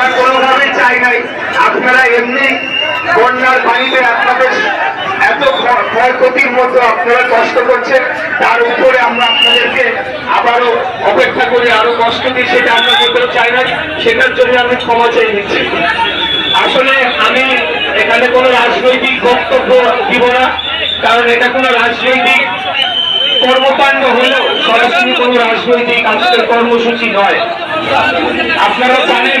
আমরা কোনোভাবেই চাই নাই। আপনারা এমনি বন্যার পানিতে আপনাদের এত ক্ষয়ক্ষতির মতো আপনারা কষ্ট করছেন। তার উপরে আমরা আপনাদেরকে আবারও অপেক্ষা করি আরও কষ্ট দিই, সেটা আমরা করতেও চাই না সেটার জন্য আমি ক্ষমা চেয়ে নিচ্ছি। আসলে আমি এখানে কোনো রাজনৈতিক বক্তব্য দিব না, কারণ এটা কোনো রাজনৈতিক কর্মকাণ্ড হলেও সরাসরি কোনো রাজনৈতিক আজকের কর্মসূচি নয়। আপনারা জানেন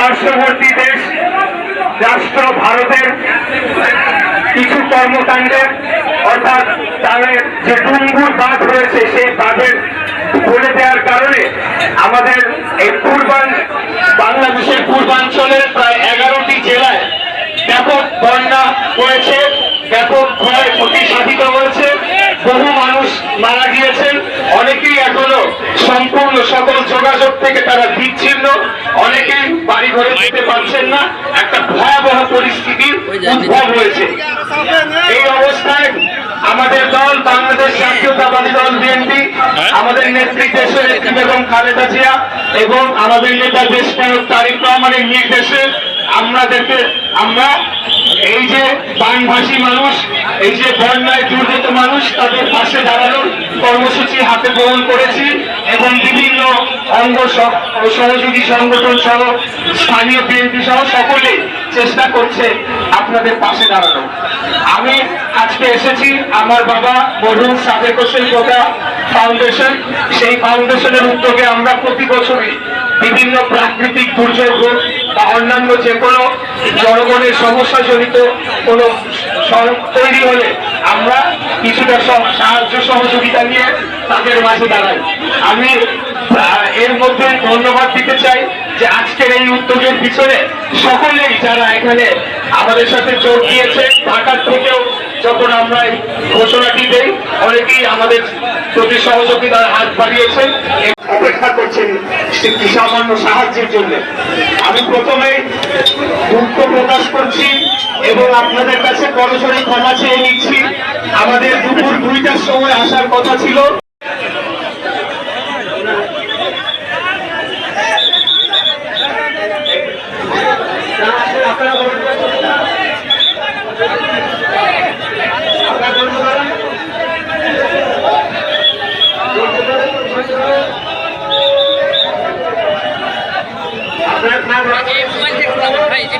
পার্শ্ববর্তী দেশ, রাষ্ট্র ভারতের কিছু কর্মকাণ্ডের, অর্থাৎ তাদের যে ডুঙ্গুর বাঁধ রয়েছে, সেই বাঁধের খুলে দেওয়ার কারণে আমাদের এই পূর্বান বাংলাদেশের পূর্বাঞ্চলের প্রায় এগারোটি জেলায় ব্যাপক বন্যা হয়েছে, ব্যাপক ক্ষয় ক্ষতি সাধিত হয়েছে, বহু মানুষ মারা গিয়েছেন, অনেকেই এখনও সম্পূর্ণ সকল যোগাযোগ থেকে তারা বিচ্ছিন্ন, অনেকেই না একটা ভয়াবহ পরিস্থিতির উদ্ভব হয়েছে। এই অবস্থায় আমাদের দল বাংলাদেশ জাতীয়তাবাদী দল বিএনপি আমাদের নেত্রী দেশের বেগম খালেদা জিয়া এবং আমাদের নেতা দেশ নায়ক তারিক রহমানের নির্দেশে আমাদেরকে আমরা এই যে বানভাসী মানুষ, এই যে বন্যায় দুর্গত মানুষ, তাদের পাশে দাঁড়ানোর কর্মসূচি হাতে গ্রহণ করেছি এবং বিভিন্ন অঙ্গ সহযোগী সংগঠন সহ, স্থানীয় বিএনপি সহ সকলেই চেষ্টা করছে আপনাদের পাশে দাঁড়ানো আমি আজকে এসেছি আমার বাবা মরহুম সাদেক হোসেন কোটা ফাউন্ডেশন। সেই ফাউন্ডেশনের উদ্যোগে আমরা প্রতি বছরই বিভিন্ন প্রাকৃতিক দুর্যোগ বা অন্যান্য যে কোনো জনগণের সমস্যা জড়িত কোনো তৈরি হলে আমরা কিছুটা সহ- সাহায্য সহযোগিতা নিয়ে তাদের মাঝে দাঁড়াই। আমি এর মধ্যে ধন্যবাদ দিতে চাই যে আজকের এই উদ্যোগের পিছনে সকলেই যারা এখানে আমাদের সাথে যোগ দিয়েছে, ঢাকার থেকেও যখন আমরা ঘোষণাটি দেই, অনেকেই আমাদের প্রতি সহযোগিতার হাত বাড়িয়েছেন। অপেক্ষা করছেন একটি সামান্য সাহায্যের জন্য। আমি প্রথমে দুঃখ প্রকাশ করছি এবং আপনাদের কাছে করজোরে ক্ষমা চেয়ে নিচ্ছি। আমাদের দুপুর দুইটার সময় আসার কথা ছিল। আপনারা বলতে পারেন? আপনার নাম রাখেন। পিছন থেকে কল করে ভাই আমাদের প্রধান মেহমান স্থান ভিতরে বসেছে আপনারা ধৈর্য নাম দিয়ে দেওয়ার জন্য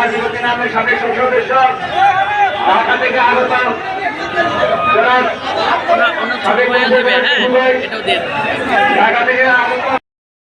নাজিবুদ্দিন আহমেদ সাবেক সংসদ সদস্য ঢাকা থেকে আগত হ্যাঁ ঢাকা থেকে